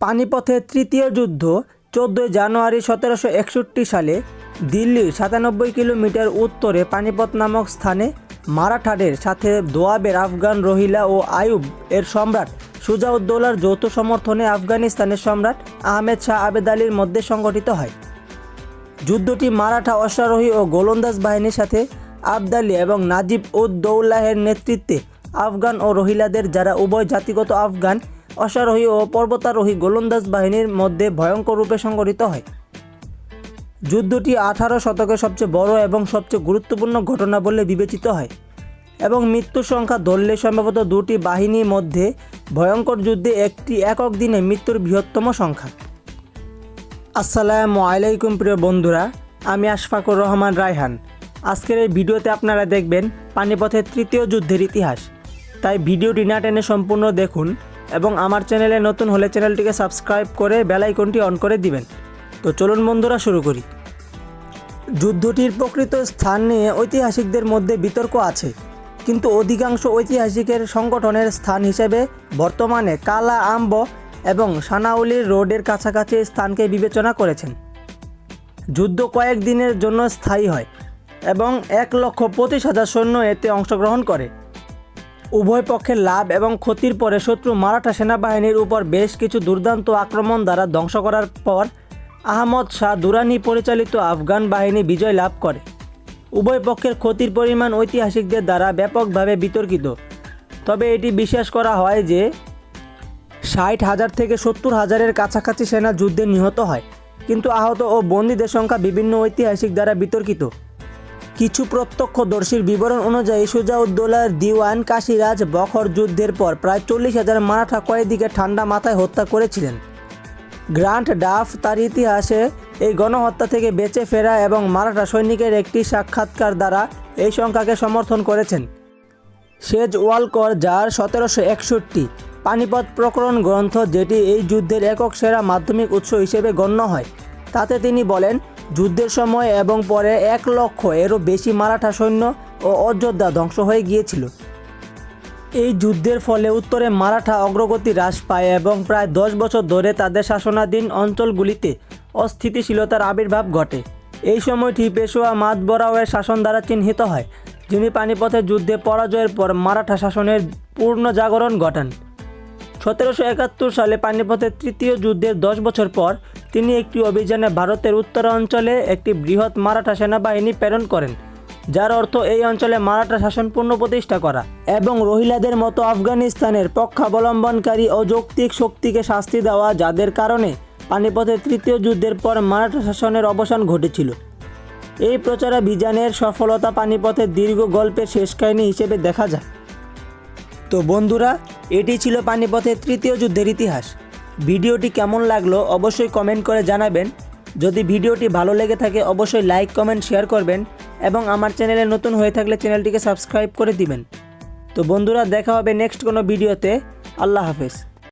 পানিপথের তৃতীয় যুদ্ধ, চোদ্দোই জানুয়ারি সতেরোশো একষট্টি সালে দিল্লির সাতানব্বই কিলোমিটার উত্তরে পানিপথ নামক স্থানে মারাঠাদের সাথে দোয়াবের আফগান রহিলা ও আয়ুব এর সম্রাট সুজাউদ্দৌলার যৌথ সমর্থনে আফগানিস্তানের সম্রাট আহমেদ শাহ আবেদ আলীর মধ্যে সংগঠিত হয়। যুদ্ধটি মারাঠা অশ্বারোহী ও গোলন্দাজ বাহিনীর সাথে আবদালি এবং নাজিব উদ দৌলাহের নেতৃত্বে আফগান ও রহিলাদের যারা উভয় জাতিগত আফগান অশ্বারোহী ও পর্বতারোহী গোলন্দাজ বাহিনীর মধ্যে ভয়ঙ্কর রূপে সংগঠিত হয়। যুদ্ধটি আঠারো শতকের সবচেয়ে বড় এবং সবচেয়ে গুরুত্বপূর্ণ ঘটনা বলে বিবেচিত হয় এবং মৃত্যুর সংখ্যা ধরলে সম্ভবত দুটি বাহিনীর মধ্যে ভয়ঙ্কর যুদ্ধে একটি একক দিনে মৃত্যুর বৃহত্তম সংখ্যা। আসসালামু আলাইকুম প্রিয় বন্ধুরা, আমি আশফাকুর রহমান রায়হান। আজকের এই ভিডিওতে আপনারা দেখবেন পানিপথের তৃতীয় যুদ্ধের ইতিহাস। তাই ভিডিওটি না টেনে সম্পূর্ণ দেখুন। এবং আমার চ্যানেলে নতুন হলে চ্যানেলটিকে সাবস্ক্রাইব করে বেল আইকনটি অন করে দিবেন। তো চলুন বন্ধুরা, শুরু করি। যুদ্ধটির প্রকৃত স্থান নিয়ে ঐতিহাসিকদের মধ্যে বিতর্ক আছে, কিন্তু অধিকাংশ ঐতিহাসিকের সংগঠনের স্থান হিসেবে বর্তমানে কালা আম্ব এবং সানাউলির রোডের কাছাকাছি স্থানকে বিবেচনা করেছেন। যুদ্ধ কয়েক দিনের জন্য স্থায়ী হয় এবং এক লক্ষ পঁচিশ হাজার সৈন্য এতে অংশগ্রহণ করে। উভয় পক্ষের লাভ এবং ক্ষতির পরে শত্রু মারাঠা সেনাবাহিনীর উপর বেশ কিছু দুর্দান্ত আক্রমণ দ্বারা ধ্বংস করার পর আহমদ শাহ দুরানি পরিচালিত আফগান বাহিনী বিজয় লাভ করে। উভয় পক্ষের ক্ষতির পরিমাণ ঐতিহাসিকদের দ্বারা ব্যাপকভাবে বিতর্কিত। তবে এটি বিশ্বাস করা হয় যে ষাট হাজার থেকে সত্তর হাজারের কাছাকাছি সেনা যুদ্ধে নিহত হয়। কিন্তু আহত ও বন্দীদের সংখ্যা বিভিন্ন ঐতিহাসিক দ্বারা বিতর্কিত। কিছু প্রত্যক্ষদর্শীর বিবরণ অনুযায়ী সুজাউদ্দৌলার দিওয়ান কাশিরাজ বখর যুদ্ধের পর প্রায় চল্লিশ হাজার মারাঠা কয়েদিকে ঠান্ডা মাথায় হত্যা করেছিলেন। গ্রান্ট ডাফ তার ইতিহাসে এই গণহত্যা থেকে বেঁচে ফেরা এবং মারাঠা সৈনিকের একটি সাক্ষাৎকার দ্বারা এই সংখ্যাকে সমর্থন করেছেন। সেজ ওয়ালকর, যার সতেরোশো একষট্টি পানিপথ প্রকরণ গ্রন্থ যেটি এই যুদ্ধের একক সেরা মাধ্যমিক উৎস হিসেবে গণ্য হয়, তাতে তিনি বলেন যুদ্ধের সময় এবং পরে এক লক্ষ এরও বেশি মারাঠা সৈন্য ও অযোধ্যা ধ্বংস হয়ে গিয়েছিল। এই যুদ্ধের ফলে উত্তরে মারাঠা অগ্রগতি হ্রাস পায় এবং প্রায় দশ বছর ধরে তাদের শাসনাধীন অঞ্চলগুলিতে অস্থিতিশীলতার আবির্ভাব ঘটে। এই সময়টি পেশোয়া মাতবরাওয়ের শাসন দ্বারা চিহ্নিত হয়, যিনি পানিপথের যুদ্ধে পরাজয়ের পর মারাঠা শাসনের পূর্ণ জাগরণ ঘটান। সতেরোশো একাত্তর সালে পানিপথের তৃতীয় যুদ্ধের দশ বছর পর তিনি একটি অভিযানে ভারতের উত্তরাঞ্চলে একটি বৃহৎ মারাঠা সেনাবাহিনী প্রেরণ করেন, যার অর্থ এই অঞ্চলে মারাঠা শাসন পুনঃপ্রতিষ্ঠা করা এবং রহিলাদের মতো আফগানিস্তানের পক্ষাবলম্বনকারী অযৌক্তিক শক্তিকে শাস্তি দেওয়া যাদের কারণে পানিপথের তৃতীয় যুদ্ধের পর মারাঠা শাসনের অবসান ঘটেছিল। এই প্রচারাভিযানের সফলতা পানিপথের দীর্ঘ গল্পের শেষ কাহিনী হিসেবে দেখা যায়। তো বন্ধুরা, এটি ছিল পানিপথের তৃতীয় যুদ্ধের ইতিহাস। ভিডিওটি কেমন লাগল অবশ্যই কমেন্ট করে জানাবেন। যদি ভিডিওটি ভালো লেগে থাকে, অবশ্যই লাইক, কমেন্ট, শেয়ার করবেন এবং আমার চ্যানেলে নতুন হয়ে থাকলে চ্যানেলটিকে সাবস্ক্রাইব করে দিবেন। তো বন্ধুরা, দেখা হবে নেক্সট কোনো ভিডিওতে। আল্লাহ হাফেজ।